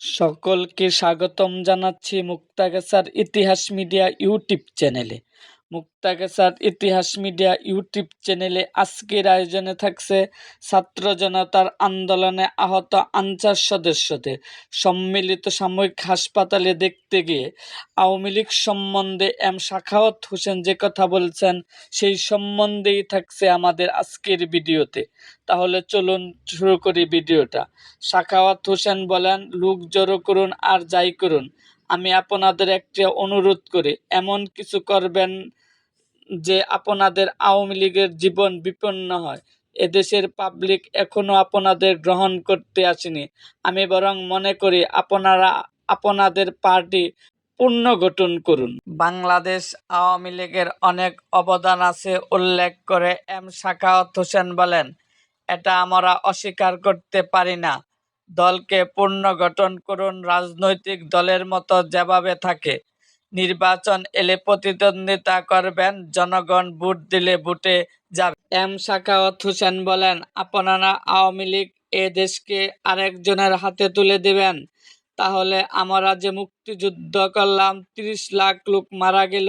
সকলকে স্বাগতম জানাচ্ছি মুক্তাগাছার ইতিহাস মিডিয়া ইউটিউব চ্যানেলে। মুক্তাগাছার ইতিহাস মিডিয়া ইউটিউব চ্যানেলে আজকের আয়োজনে থাকছে ছাত্র জনতার আন্দোলনে আহত আনসার সদস্যদের সম্মিলিত সাময়িক হাসপাতালে দেখতে গিয়ে আওয়ামী লীগ সম্বন্ধে এম শাখাওয়াত হোসেন যে কথা বলছেন, সেই সম্বন্ধেই থাকছে আমাদের আজকের ভিডিওতে। তাহলে চলুন শুরু করি ভিডিওটা। শাখাওয়াত হোসেন বলেন, লোক জড়ো করুন আর যাই করুন। আমি আপনাদের একটি অনুরোধ করি, এমন কিছু করবেন যে আপনাদের আওয়ামী লীগের জীবন বিপন্ন হয়। এদেশের পাবলিক এখনও আপনাদের গ্রহণ করতে আসেনি। আমি বরং মনে করি আপনারা, আপনাদের পার্টি পুনর্গঠন করুন। বাংলাদেশ আওয়ামী লীগের অনেক অবদান আছে উল্লেখ করে এম শাখাওয়াত হোসেন বলেন, এটা আমরা অস্বীকার করতে পারি না। দলকে পুনর্গঠন করুন রাজনৈতিক দলের মতো যেভাবে থাকে। নির্বাচন এলে প্রতিদ্বন্দ্বিতা করবেন জনগণ, ভোট দিলে ভোটে যাবে। এম সাকাওয়াত হোসেন বলেন, আপনারা আওয়ামী লীগ এ দেশকে আরেকজনের হাতে তুলে দিবেন। তাহলে আমরা যে মুক্তিযুদ্ধ করলাম, ত্রিশ লাখ লোক মারা গেল।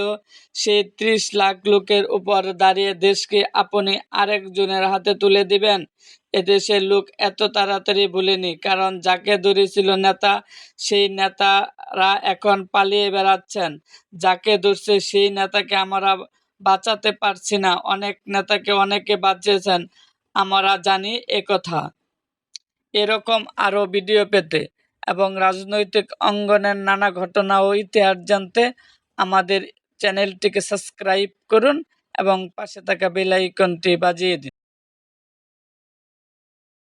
সেই ত্রিশ লাখ লোকের উপর দাঁড়িয়ে দেশকে আপনি আরেকজনের হাতে তুলে দিবেন। এদেশের লোক এত তাড়াতাড়ি ভুলেনি, কারণ যাকে ধরেছিল নেতা, সেই নেতারা এখন পালিয়ে বেড়াচ্ছেন। যাকে ধরছে সেই নেতাকে আমরা বাঁচাতে পারছি না। অনেক নেতাকে অনেকে বাঁচিয়েছেন। আমরা জানি এ কথা। এরকম আরও ভিডিও পেতে। এবং রাজনৈতিক অঙ্গনের নানা ঘটনা ও ইতিহাস জানতে আমাদের চ্যানেলটিকে সাবস্ক্রাইব করুন এবং পাশে থাকা বেল আইকনটি বাজিয়ে দিন।